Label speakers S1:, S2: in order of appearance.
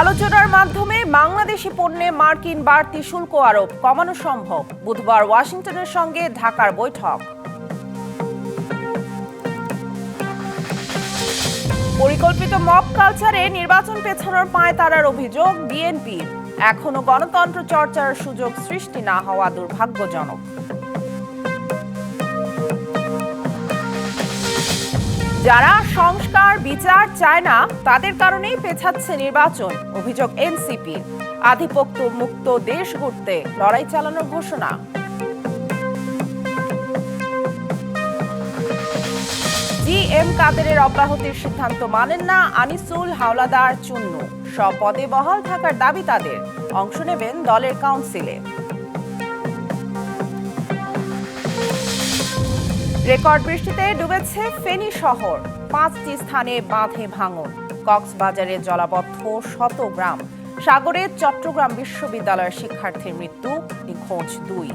S1: আলোচনার মাধ্যমে বাংলাদেশি পণ্যে মার্কিন বাড়তি শুল্ক আরোপ কমানো সম্ভব। বুধবার ওয়াশিংটনের সঙ্গে ঢাকার বৈঠক। পরিকল্পিত মব কালচারে নির্বাচন পেছানোর পায় তারার অভিযোগ বিএনপির। এখনও গণতন্ত্র চর্চার সুযোগ সৃষ্টি না হওয়া দুর্ভাগ্যজনক। যারা সংস্কার, বিচার চায় না, তাদের কারণেই পেছাচ্ছে নির্বাচন, অভিযোগ এনসিপি। আধিপত্য মুক্ত দেশ গড়তে লড়াই চালানোর ঘোষণা। জি এম কাদেরের অব্যাহতির সিদ্ধান্ত মানেন না আনিসুল হাওলাদার চুন্নু। সব পদে বহাল থাকার দাবি তাদের। অংশ নেবেন দলের কাউন্সিলে। রেকর্ড বৃষ্টিতে ডুবেছে ফেনী শহর। পাঁচটি স্থানে বাঁধে ভাঙন। কক্সবাজারে জলাবদ্ধ শত গ্রাম। সাগরে চট্টগ্রাম বিশ্ববিদ্যালয়ের শিক্ষার্থীর মৃত্যু, নিখোঁজ দুই।